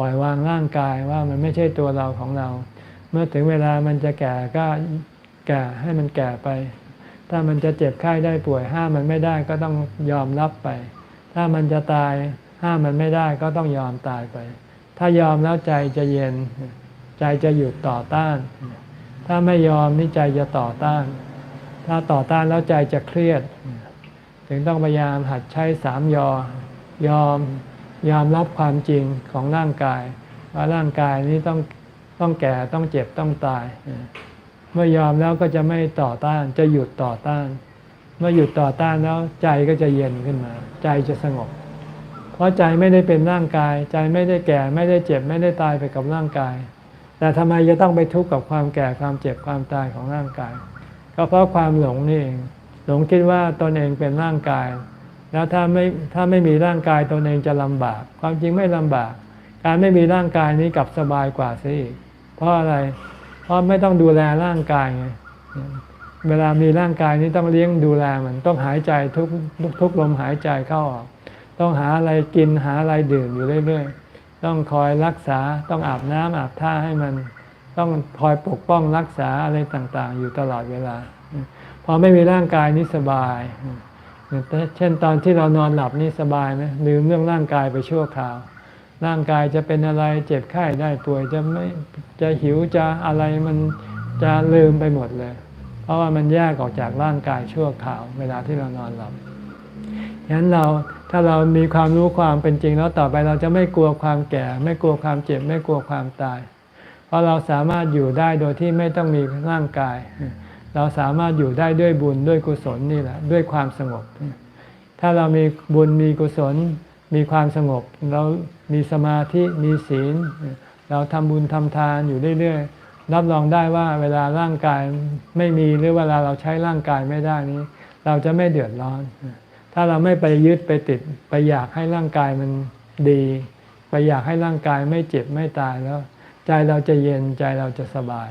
ปล่อยวางร่างกายว่ามันไม่ใช่ตัวเราของเรา เมื่อถึงเวลามันจะแก่ก็แก่ให้มันแก่ไป ถ้ามันจะเจ็บไข้ได้ป่วยห้ามมันไม่ได้ก็ต้องยอมรับไป ถ้ามันจะตายห้ามมันไม่ได้ก็ต้องยอมตายไป ถ้ายอมแล้วใจจะเย็น ใจจะหยุดต่อต้าน ถ้าไม่ยอมนี่ใจจะต่อต้าน ถ้าต่อต้านแล้วใจจะเครียด ถึงต้องพยายามหัดใช้สามยอ ยอม ยอมรับความจริงของร่างกาย ว่าร่างกายนี้ต้องต้องแก่ต้องเจ็บต้องตาย เมื่อยอมแล้วก็จะไม่ต่อต้านจะหยุดต่อต้าน เมื่อหยุดต่อต้านแล้วใจก็จะเย็นขึ้นมา ใจจะสงบ เพราะใจไม่ได้เป็นร่างกาย ใจไม่ได้แก่ไม่ได้เจ็บไม่ได้ตายไปกับร่างกาย แต่ทำไมจะต้องไปทุกข์กับความแก่ความเจ็บความตายของร่างกาย ก็เพราะความหลงนี่เองหลงคิดว่าตนเองเป็นร่างกาย แล้วถ้าไม่ถ้าไม่มีร่างกายตนเองจะลำบาก ความจริงไม่ลำบาก การไม่มีร่างกายนี้กลับสบายกว่าซะอีก เพราะอะไร เพราะไม่ต้องดูแลร่างกายไงเวลามีร่างกายนี้ต้องเลี้ยงดูแลมันต้องหายใจทุกทุกทุกลมหายใจเข้าออก ต้องหาอะไรกินหาอะไรดื่มอยู่เรื่อยๆ ต้องคอยรักษาต้องอาบน้ำอาบท่าให้มัน ต้องคอยปกป้องรักษาอะไรต่างๆ อยู่ตลอดเวลา พอไม่มีร่างกายนี้สบาย เช่นตอนที่เรานอนหลับนี่สบายไหมลืมเรื่องร่างกายไปชั่วคราว ร่างกายจะเป็นอะไรเจ็บไข้ได้ป่วยจะไม่จะหิวจะอะไรมันจะลืมไปหมดเลย เพราะว่ามันแยกออกจากร่างกายชั่วคราว เวลาที่เรานอนหลับฉะนั้นเราถ้าเรามีความรู้ความเป็นจริงแล้วต่อไปเราจะไม่กลัวความแก่ ไม่กลัวความเจ็บ ไม่กลัวความตาย เพราะเราสามารถอยู่ได้โดยที่ไม่ต้องมีร่างกาย เราสามารถอยู่ได้ด้วยบุญด้วยกุศลนี่แหละ ด้วยความสงบ ถ้าเรามีบุญมีกุศล มีความสงบ เรามีสมาธิมีศีล เราทำบุญทำทานอยู่เรื่อยๆรับรองได้ว่าเวลาร่างกายไม่มีหรือเวลาเราใช้ร่างกายไม่ได้นี้ เราจะไม่เดือดร้อน ถ้าเราไม่ไปยึดไปติดไปอยากให้ร่างกายมันดี ไปอยากให้ร่างกายไม่เจ็บไม่ตายแล้ว ใจเราจะเย็นใจเราจะสบาย